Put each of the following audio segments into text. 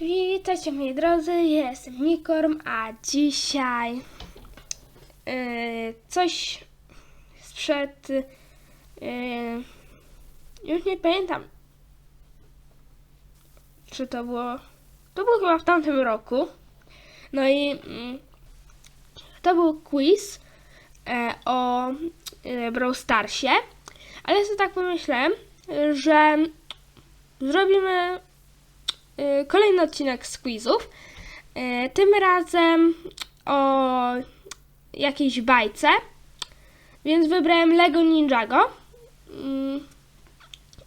Witajcie moi drodzy, jestem Nikorm, a dzisiaj yy, coś sprzed yy, już nie pamiętam czy to było to było chyba w tamtym roku. No i mm, to był quiz e, o e, Brawl Starsie ale sobie tak pomyślałem, że zrobimy kolejny odcinek z quizów. Y, Tym razem o jakiejś bajce. Więc wybrałem Lego Ninjago. Mm,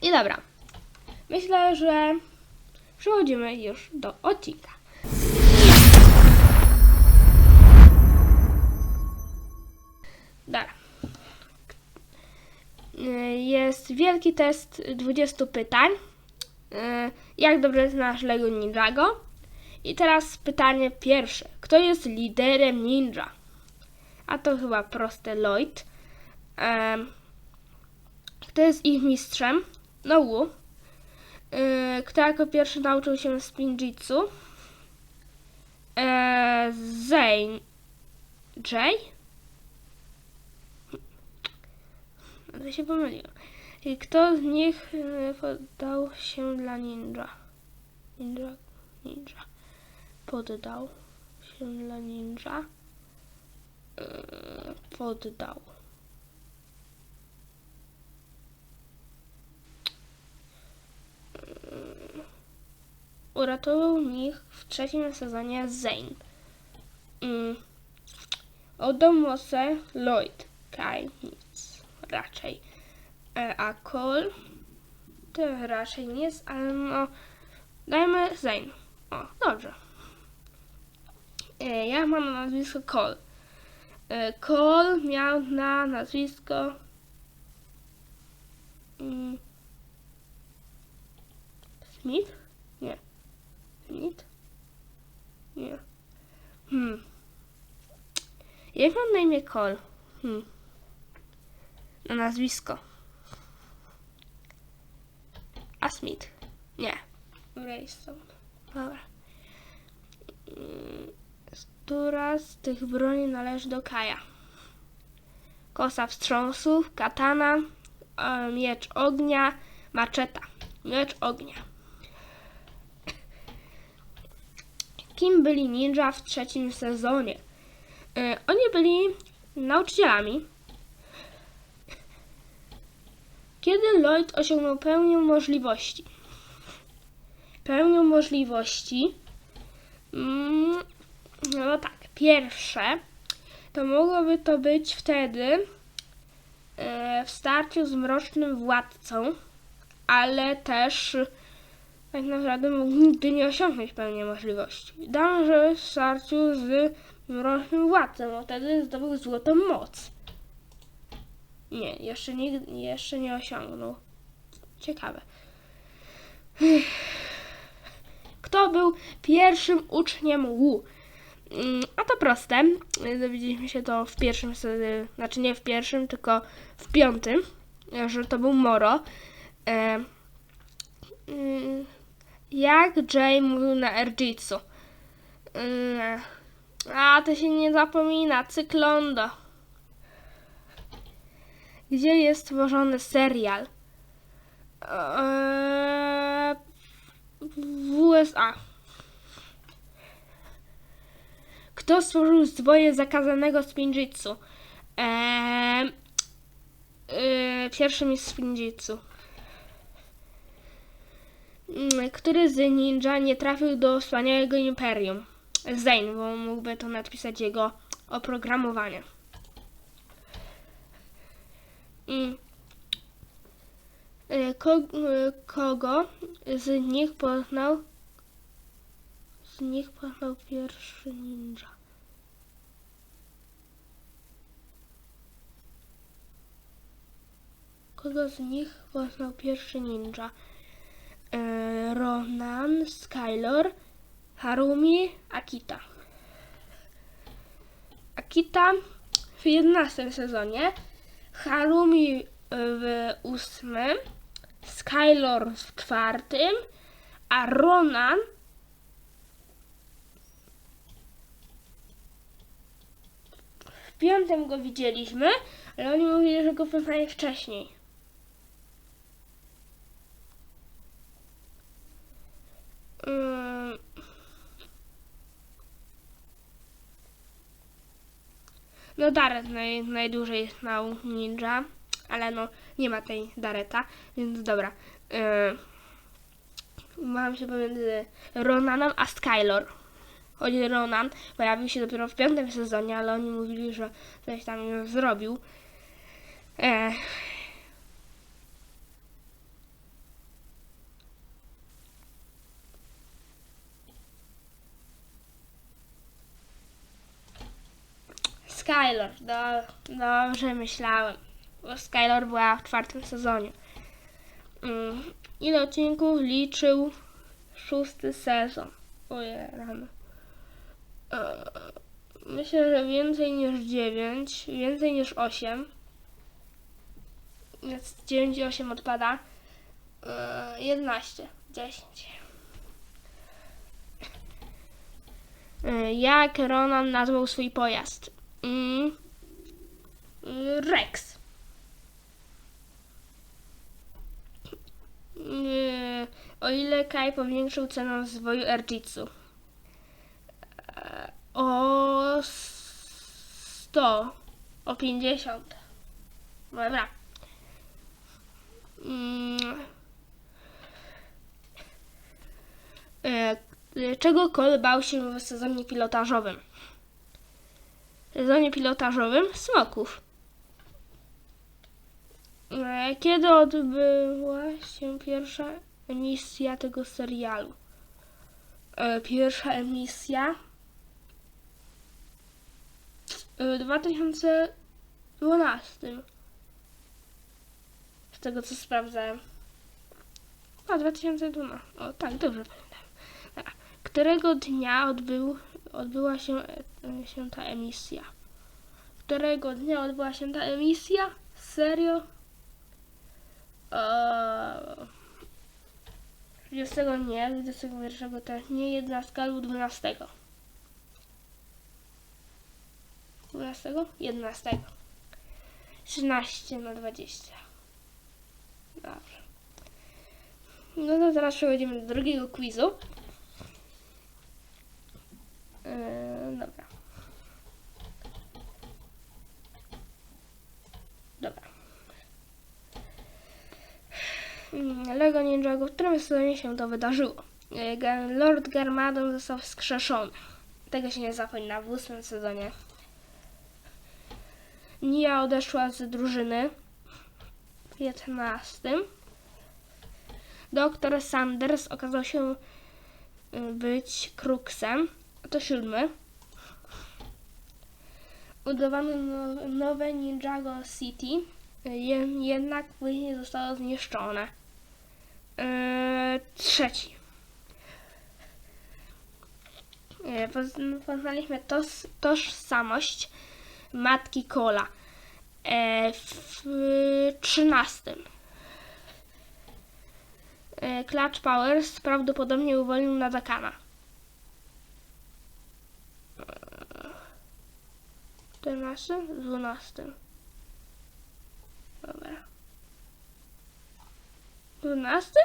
I dobra. Myślę, że przechodzimy już do odcinka. Dobra. Y, Jest wielki test 20 pytań. Y, Jak dobrze znasz Lego Ninjago? I teraz pytanie pierwsze. Kto jest liderem ninja? A to chyba proste Lloyd. Kto jest ich mistrzem? No Wu. Y, Kto jako pierwszy nauczył się spinjitsu? E, Zane. Jay? To się pomyliłem. I kto z nich e, poddał się dla ninja? Ninja, ninja. Poddał się dla ninja. E, Poddał. E, Uratował ich w trzecim sezonie Zane. Oddał mocę Lloyd. Kai nic. Raczej. E, a to raczej nie jest, ale no dajmy Zane. O, dobrze. E, ja mam na nazwisko Cole. E, Cole miał na nazwisko mm, Smith? Nie. Smith? Nie. Hmm. Jak mam na imię Cole? Hmm. Na nazwisko. A Smith. Nie. Raystone. Dobra. Mm, Która z tych broni należy do Kaja? Kosa wstrząsów, katana, e, miecz ognia, maczeta. Miecz ognia. Kim byli ninja w trzecim sezonie? E, Oni byli nauczycielami. Kiedy Lloyd osiągnął pełnię możliwości? Pełnią możliwości. Mm, no tak, pierwsze to mogłoby to być wtedy e, w starciu z mrocznym władcą, ale też tak naprawdę mógł nigdy nie osiągnąć pełni możliwości. Że w starciu z mrocznym władcą, bo wtedy zdobył złotą moc. Nie, jeszcze nie, jeszcze nie osiągnął. Ciekawe. Kto był pierwszym uczniem Wu? Mm, A to proste. Dowiedzieliśmy się to w pierwszym, znaczy nie w pierwszym, tylko w piątym, że to był Moro. E, mm, Jak Jay mówił na Erjitsu? Mm, A, to się nie zapomina. Cyklondo. Gdzie jest stworzony serial? Eee, w USA. Kto stworzył zwoje zakazanego spinjitsu? Eee, yy, pierwszy mistrz spinjitsu. Mm, Który z ninja nie trafił do wspaniałego imperium? Zane, bo mógłby to napisać jego oprogramowanie. E, e, kogo z nich poznał z nich poznał pierwszy ninja? Kogo z nich poznał pierwszy ninja? E, Ronan, Skylor, Harumi, Akita. Akita w 11 sezonie Harumi y, w ósmym, Skylor w czwartym, a Ronan w piątym go widzieliśmy, ale oni mówili, że go poznali wcześniej. Mm. No Daret naj, najdłużej znał ninja, ale no nie ma tej Dareta, więc dobra. Yy, mam się pomiędzy Ronanem a Skylor. Choć Ronan pojawił się dopiero w piątym sezonie, ale oni mówili, że coś tam już zrobił. E, Skylor, do, dobrze myślałem. Bo Skylor była w czwartym sezonie. Mm, ile odcinków liczył szósty sezon? Ojej, rany. Eee, Myślę, że więcej niż 9, więcej niż 8. Więc 9 i 8 odpada. Eee, 11, 10. Eee, Jak Ronan nazwał swój pojazd? Mm. Rex. Y, O ile Kai powiększył cenę rozwoju Erjitsu? E, O 100. O 50. Dobra. Mm. E, y, Czego Cole bał się w sezonie pilotażowym? Sezonie pilotażowym smoków. E, Kiedy odbyła się pierwsza emisja tego serialu? E, Pierwsza emisja w 2012. Z tego co sprawdzałem. A 2012. O tak, dobrze pamiętam. Którego dnia odbył, odbyła się, e, się ta emisja? Którego dnia odbyła się ta emisja? Serio? Eee, 30 nie, 21 też nie, 11 albo 12. 12? 11. 13 na 20. Dobrze. No to teraz przechodzimy do drugiego quizu. Eee, dobra. Dobra. Mm, Lego Ninjago, w którym sezonie się to wydarzyło? E, Lord Garmadon został wskrzeszony. Tego się nie zapomina w ósmym sezonie. Nia odeszła z drużyny w 15. Doktor Sanders okazał się y, być Kruksem. To siódmy. Udawano no, nowe Ninjago City, je, jednak później zostało zniszczone. Yy, trzeci. Yy, poz- Poznaliśmy tos, tożsamość matki Kola e, w trzynastym. E, Clutch Powers prawdopodobnie uwolnił Nadakana. W 14? 12. Dobra. W 12?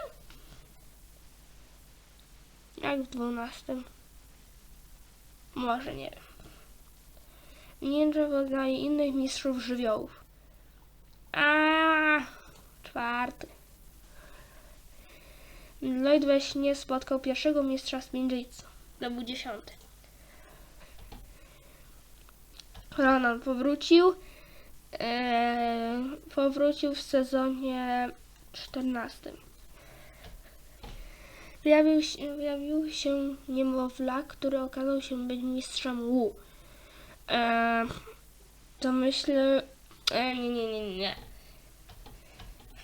Jak w 12? Może nie wiem. Ninja poznali innych mistrzów żywiołów. A czwarty. Lloyd we śnie spotkał pierwszego mistrza Spinjitsu. To był dziesiąty. Ronan powrócił. Eee, powrócił w sezonie 14. Pojawił się, pojawił się niemowlak, który okazał się być mistrzem Wu. Eee, to myślę. E, nie, nie, nie, nie.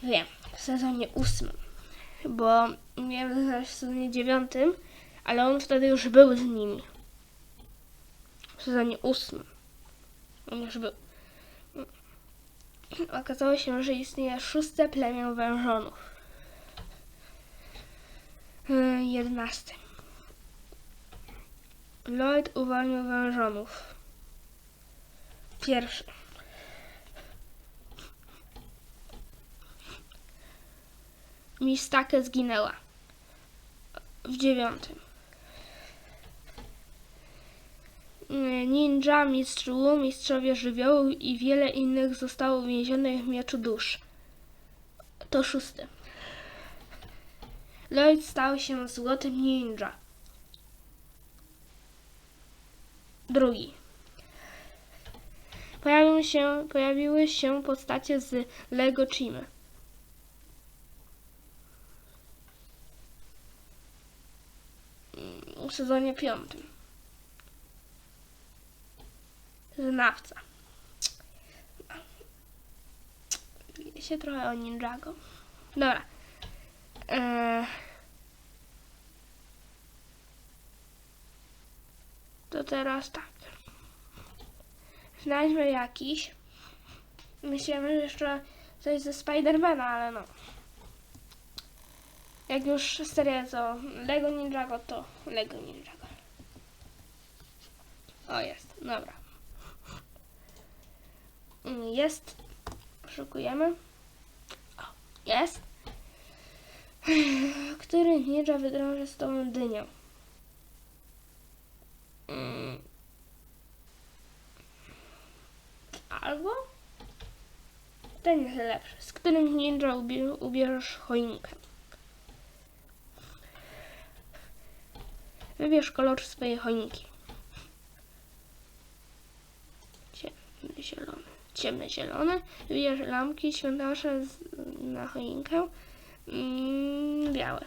Wiem, w sezonie ósmym. Bo miałem znaleźć w sezonie dziewiątym, ale on wtedy już był z nimi. W sezonie ósmym. On już był. Okazało się, że istnieje szóste plemię wężonów. Yy, Jedenasty. Lloyd uwolnił wężonów. Pierwszy. Mistake zginęła. W dziewiątym. Ninja, mistrz Wu, mistrzowie żywiołu i wiele innych zostało uwięzionych w mieczu dusz. To szósty. Lloyd stał się złotym ninja. Drugi. Pojawił się, pojawiły się postacie z Lego Chimy. W sezonie piątym. Znawca. Się trochę o Ninjago. Dobra. Eee. To teraz tak. Znajdźmy jakiś. Myślałem, jeszcze coś ze Spidermana, ale no. Jak już seria co Lego Ninjago, to Lego Ninjago. O, jest. Dobra. Mm, Jest. Szukujemy. O, jest. Który ninja wydrąży z tą dynią? Mm. Albo ten jest lepszy. Z którym ninja ubie- ubierzesz choinkę? Wybierz kolor swojej choinki. Ciemny zielony. Ciemny zielony. Wybierz lampki świąteczne na choinkę. Mm, białe.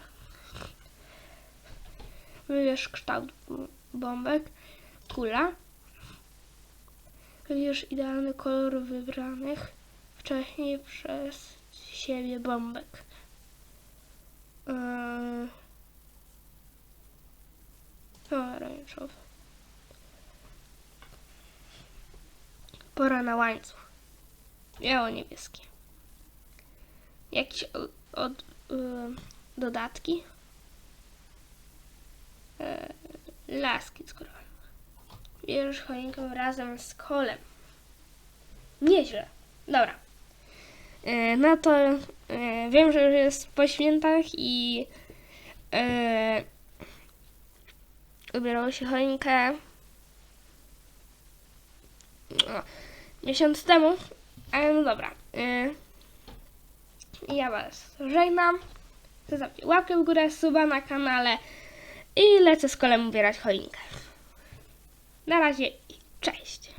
Wybierz kształt bombek. Kula. Wybierz idealny kolor wybranych wcześniej przez siebie bombek. Yy... Pomarańczowy. Pora na łańcuch. Biało-niebieskie. Jakieś od, od, y, dodatki? E, laski skoro. Bierzesz choinkę razem z kolem. Nieźle. Dobra. E, no to e, wiem, że już jest po świętach i ubierało się choinkę no, miesiąc temu, ale no dobra. Y, ja Was żegnam. Zostawcie łapkę w górę, suba na kanale i lecę z kolem ubierać choinkę. Na razie i cześć.